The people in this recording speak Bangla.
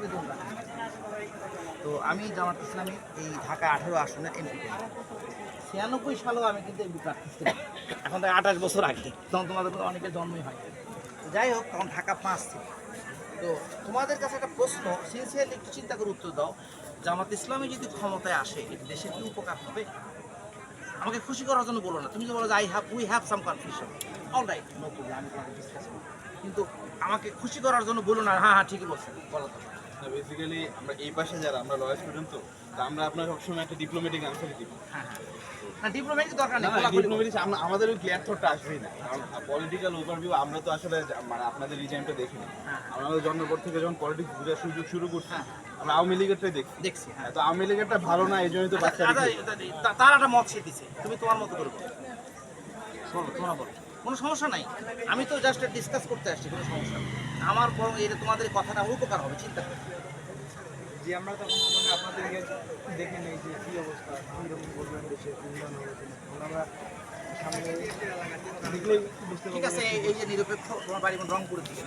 আবেদন তো আমি জামাত ইসলামী এই ঢাকা আঠেরো আসনে এমপি। ছিয়ানব্বই সালেও আমি কিন্তু এমপি প্রার্থী ছিলাম। এখন থেকে আঠাশ বছর আগে। তখন তোমাদের অনেকের জন্মই হয় যাই হোক, তখন ঢাকা পাঁচ ছিল। তো তোমাদের কাছে একটা প্রশ্ন, সিনসিয়ারলি একটু চিন্তা করে উত্তর দাও। জামাত ইসলামী যদি ক্ষমতায় আসে দেশের কি উপকার হবে? আমাকে খুশি করার জন্য বলো না। তুমি যে বলো যে I have we have some confusion all right no problem আমি তোমাকে ডিসকাস কিন্তু আমাকে খুশি করার জন্য বলো না। হ্যাঁ হ্যাঁ ঠিকই বলছো। বলো তো। বেসিক্যালি আমরা এই পাশে যারা আমরা লয়ার স্টুডেন্ট তো তা আমরা আপনার সবসময় একটা ডিপ্লোমেটিক আনসার দিব। হ্যাঁ হ্যাঁ। না ডিপ্লোমেটিক দরকার নেই ডিপ্লোমেটিক আমরা আমাদের ওই ক্লিয়ার থটটা আসবেই না কারণ পলিটিক্যাল ওভারভিউ আমরা তো আসলে মানে আপনাদের রিজাইনটা দেখি না। হ্যাঁ। আমাদের জন্মের পর থেকে যখন পলিটিক্স বোঝার সুযোগ শুরু করছি হ্যাঁ। আমরা আওয়ামী লীগেরটাই দেখছি দেখছি হ্যাঁ। তো আওয়ামী লীগেরটা ভালো না এই জন্যই তো আচ্ছা, বাচ্চা আচ্ছা, তার একটা মত সে দিছে। তুমি তোমার মতো করে বলো। বলো তোমার বলো কোনো সমস্যা নাই। আমি তো জাস্ট ডিসকাস করতে আসছি কোনো সমস্যা আমার বরং এটা তোমাদের কথাটা উপকার হবে চিন্তা করো। যে আমরা তখন মানে আপনাদেরকে দেখে নেই যে কী অবস্থা কীরকম বলবেন দেশে উন্নয়ন হবে কিনা। তখন আমরা সামনে দেখলেই বুঝতে ঠিক আছে এই- এই যে নিরপেক্ষ তোমার বাড়ি রংপুরের দিকে।